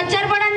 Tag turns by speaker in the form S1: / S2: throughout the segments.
S1: వచ్చారు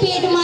S1: baby.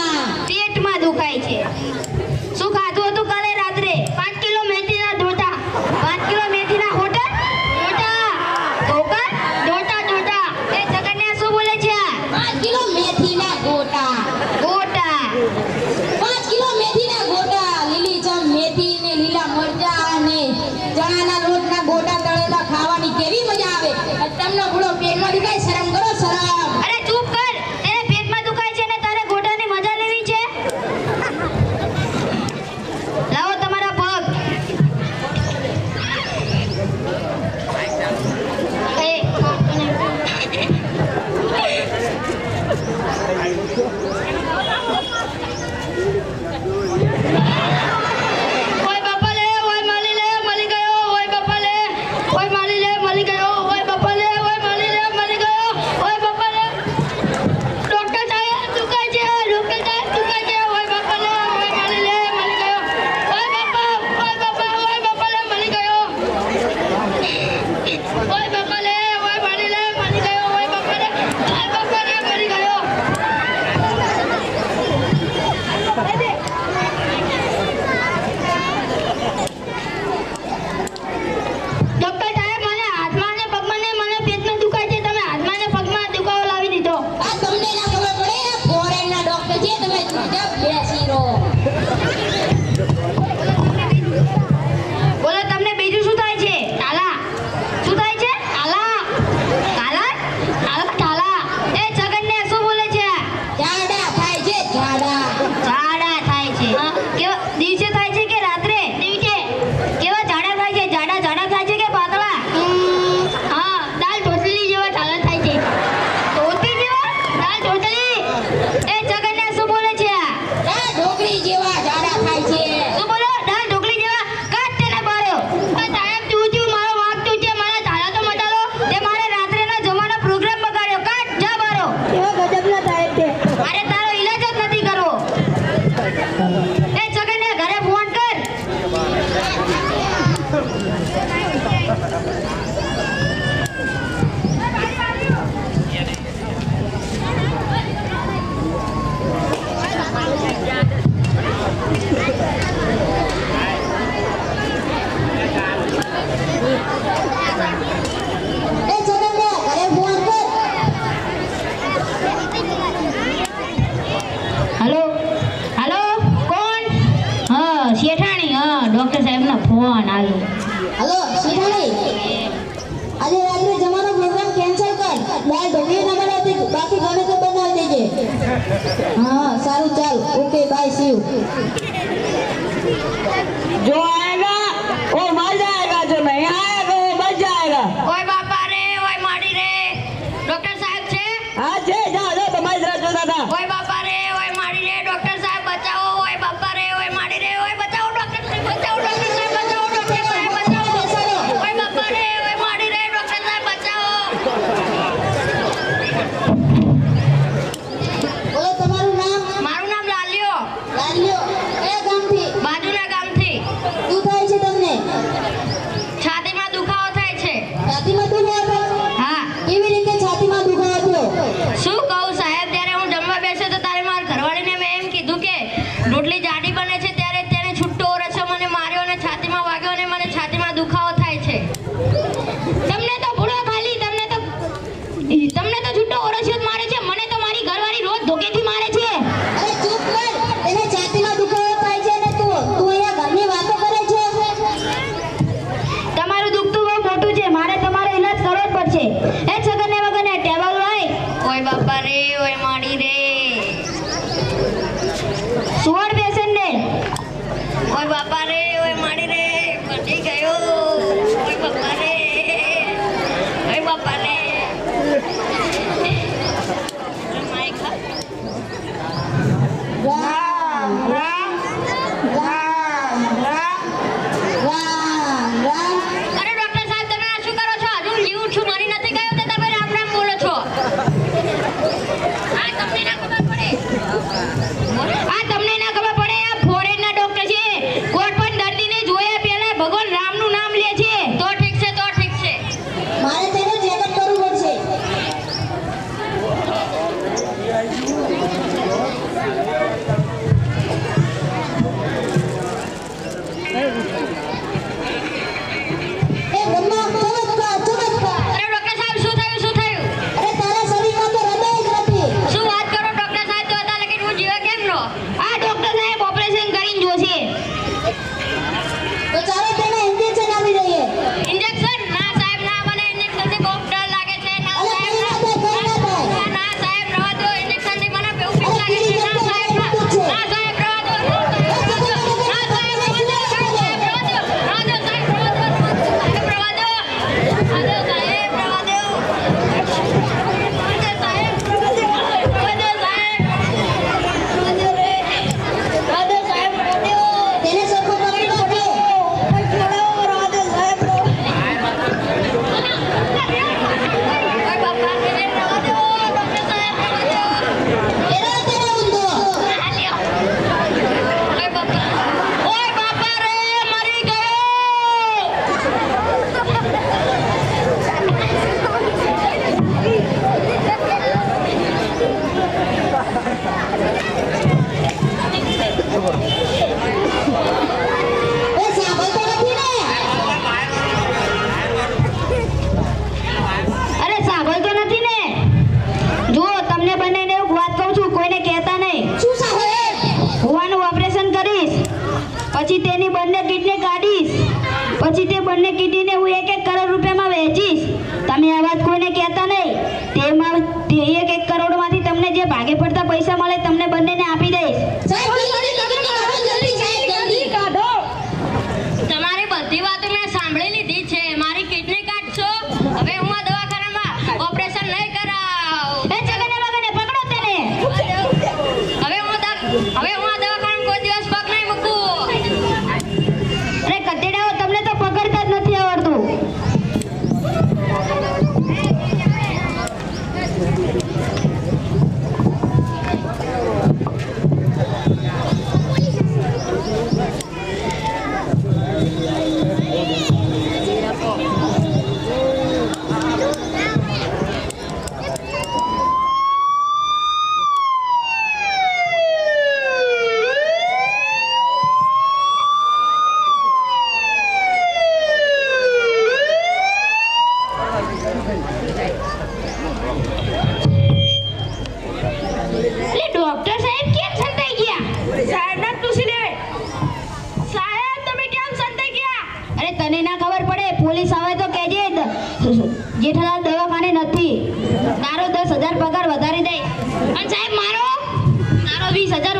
S1: Phone આવ્યો hello Shirani આજે રાત્રે જમાનો પ્રોગ્રામ કેન્સલ કર. દાળ ઢોકળી ના બનાવતી બાકી ગમે તો બનાવી દેજે હા સારું ચાલ. ઓકે બાય સી યુ
S2: જો આયેગા ઓ મજા આયેગા જો નહીં
S1: આયેગા Absolutely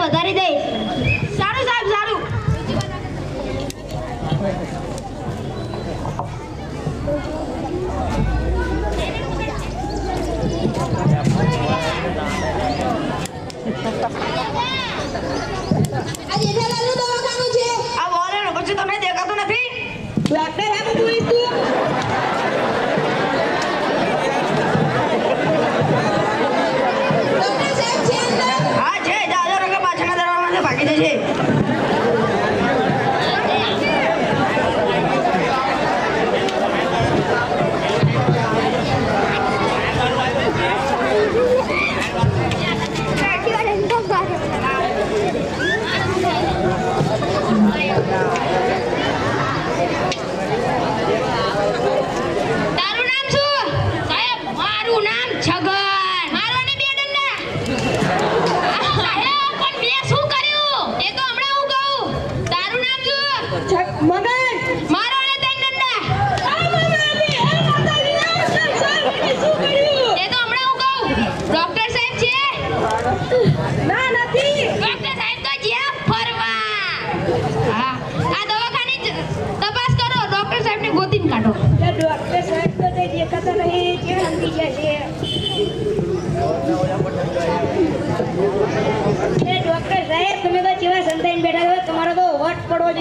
S1: વધારી દઈશ. સારું સાહેબ સારું.
S2: આ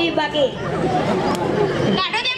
S2: સાહેબ
S3: તમે